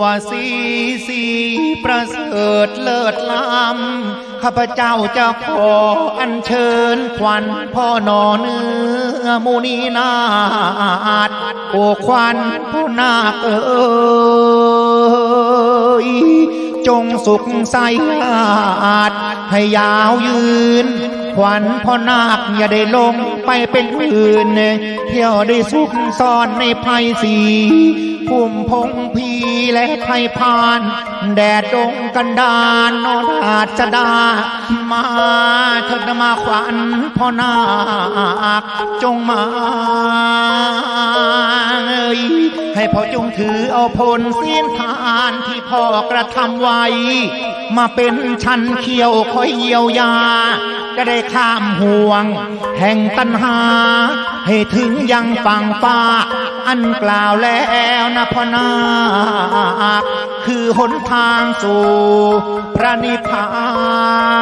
ว่าสีสีประเสริฐเลิศล้ำข้าพเจ้าจะขออัญเชิญควันพ่อนอเนื้อมูนีนาดโอควันพ่อนาเอ๋ยจงสุขใสอาดให้ยาวยืนขวัญพ่อนาคอย่าได้ลง ไปเป็นอื่น เที่ยวได้ซุกซ่อนในภัยสีพุ่มพงพีและไพพาน แดดดงกันดานนอนอาจจะดา มาเถิดมาขวัญพ่อนาคจงมา ให้พ่อจงถือเอาผลเสียนทานที่พ่อกระทำไว้ มาเป็นชันเขียวคอยเยียวยา จะได้ข้ามห่วง แห่งตัณหา ให้ถึงยังฝั่งฟ้า อันกล่าวแล้วนะพ่อนาคคือหนทางสู่พระนิพพาน